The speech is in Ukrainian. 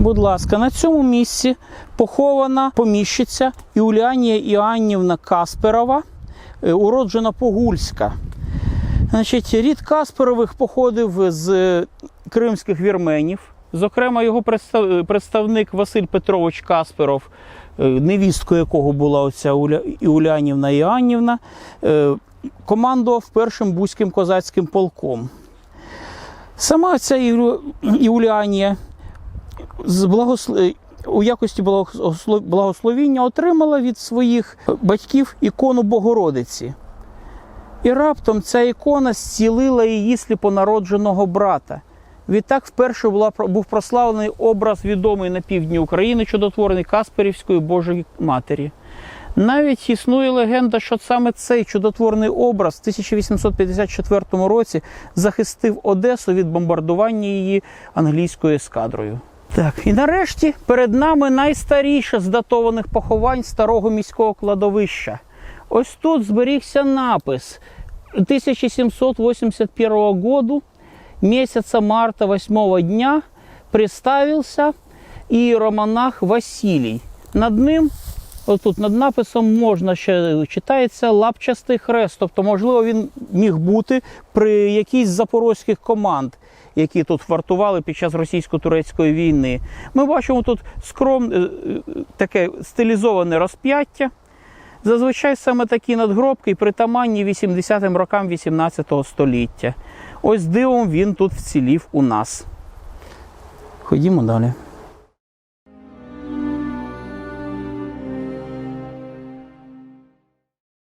Будь ласка, на цьому місці похована поміщиця Юліанія Іоаннівна Касперова, е, уроджена Погульська. Значить, рід Касперових походив з е, кримських вірменів. Зокрема, його е, представник Василь Петрович Касперов, невісткою якого була оця Уля- Юліанівна Іоаннівна, командував першим бузьким козацьким полком. Сама ця Юліанія з благослов... у якості благословіння отримала від своїх батьків ікону Богородиці. І раптом ця ікона зцілила її сліпонародженого брата. Відтак вперше була, був прославлений образ відомий на півдні України, чудотворений Касперівської Божої Матері. Навіть існує легенда, що саме цей чудотворний образ в 1854 році захистив Одесу від бомбардування її англійською ескадрою. Так, і нарешті перед нами найстаріше з датованих поховань старого міського кладовища. Ось тут зберігся напис 1781 году, місяця марта 8 дня, представився іеромонах Василій. Над ним, отут над написом можна ще читається лапчастий хрест. Тобто, можливо, він міг бути при якійсь з запорозьких команд, які тут вартували під час російсько-турецької війни. Ми бачимо тут скромне е, таке стилізоване розп'яття. Зазвичай саме такі надгробки притаманні 80-м рокам 18 століття. Ось дивом він тут вцілів у нас. Ходімо далі.